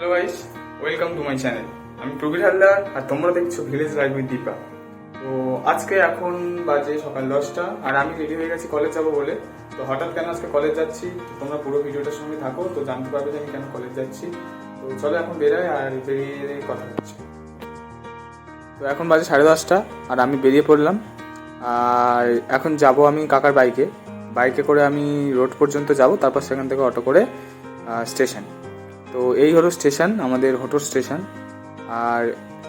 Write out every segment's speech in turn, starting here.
Hello guys welcome to my channel আমি প্রবীর হালদার আর তোমরা দেখছ ভিলেজ লাইভ উইথ দীপা তো আজকে এখন বাজে সকাল দশটা আর আমি রেডি হয়ে গেছি কলেজ যাব বলে। তো হঠাৎ কেন আজকে কলেজ যাচ্ছি? তোমরা পুরো ভিডিওটার সঙ্গে থাকো, তো জানতে পারবে যে আমি কেন কলেজ যাচ্ছি। তো চলো এখন বেরোয় আর বেরিয়ে কথা হচ্ছে তো এখন বাজে সাড়ে দশটা আর আমি বেরিয়ে পড়লাম। আর এখন যাব আমি কাকার বাইকে বাইকে করে আমি রোড পর্যন্ত যাব, তারপর সেখান থেকে অটো করে স্টেশন তো এই হলো স্টেশন, আমাদের হোটোর স্টেশন। আর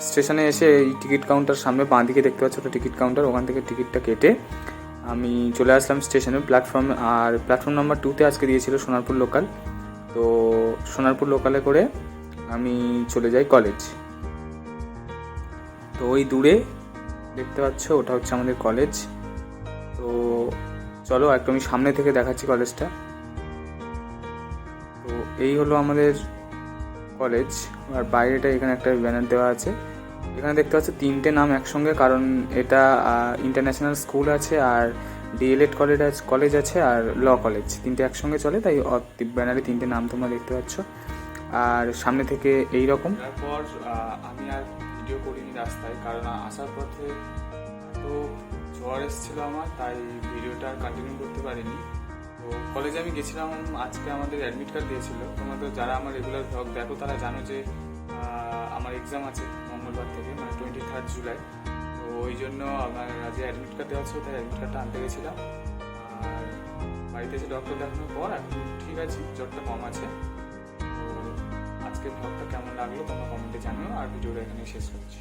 স্টেশনে এসে এই টিকিট কাউন্টার সামনে বাঁ দিকে দেখতে পাচ্ছ ওটা টিকিট কাউন্টার, ওখান থেকে টিকিটটা কেটে আমি চলে আসলাম স্টেশনে প্ল্যাটফর্ম, আর প্ল্যাটফর্ম নাম্বার টুতে আজকে দিয়েছিল সোনারপুর লোকাল তো সোনারপুর লোকালে করে আমি চলে যাই কলেজ তো ওই দূরে দেখতে পাচ্ছ, ওটা হচ্ছে আমাদের কলেজ তো চলো একটু আমি সামনে থেকে দেখাচ্ছি কলেজটা তো এই হলো আমাদের কলেজ আর বাইরেটা এখানে একটা ব্যানার দেওয়া আছে। এখানে দেখতে পাচ্ছ তিনটে নাম একসঙ্গে, কারণ এটা ইন্টারন্যাশনাল স্কুল আছে আর ডিএলএড কলেজ আছে কলেজ আছে আর ল কলেজ তিনটে একসঙ্গে চলে, তাই ব্যানারে তিনটে নাম তোমরা দেখতে পাচ্ছ। আর সামনে থেকে এই রকম তারপর আমি আর ভিডিও করিনি রাস্তায়, কারণ আসার পথে এত জ্বর এসেছিল আমার, তাই ভিডিওটা কন্টিনিউ করতে পারিনি। তো কলেজে আমি গেছিলাম, আজকে আমাদের অ্যাডমিট কার্ড দিয়েছিল। তোমাদের যারা আমার রেগুলার ব্লগ দেখো, তারা জানো যে আমার এক্সাম আছে মঙ্গলবার থেকে মানে টোয়েন্টি থার্ড জুলাই তো ওই জন্য আমার আজ অ্যাডমিট কার্ড দেওয়া ছিল, তাই অ্যাডমিট কার্ডটা আনতে গেছিলাম। আর বাড়িতে এসে ডক্টর দেখানোর পর এখন ঠিক আছে জ্বরটা কম আছে। তো আজকের ব্লগটা কেমন লাগল তোমরা কমেন্টে জানিও, আর ভিডিওটা এখানে শেষ করছি।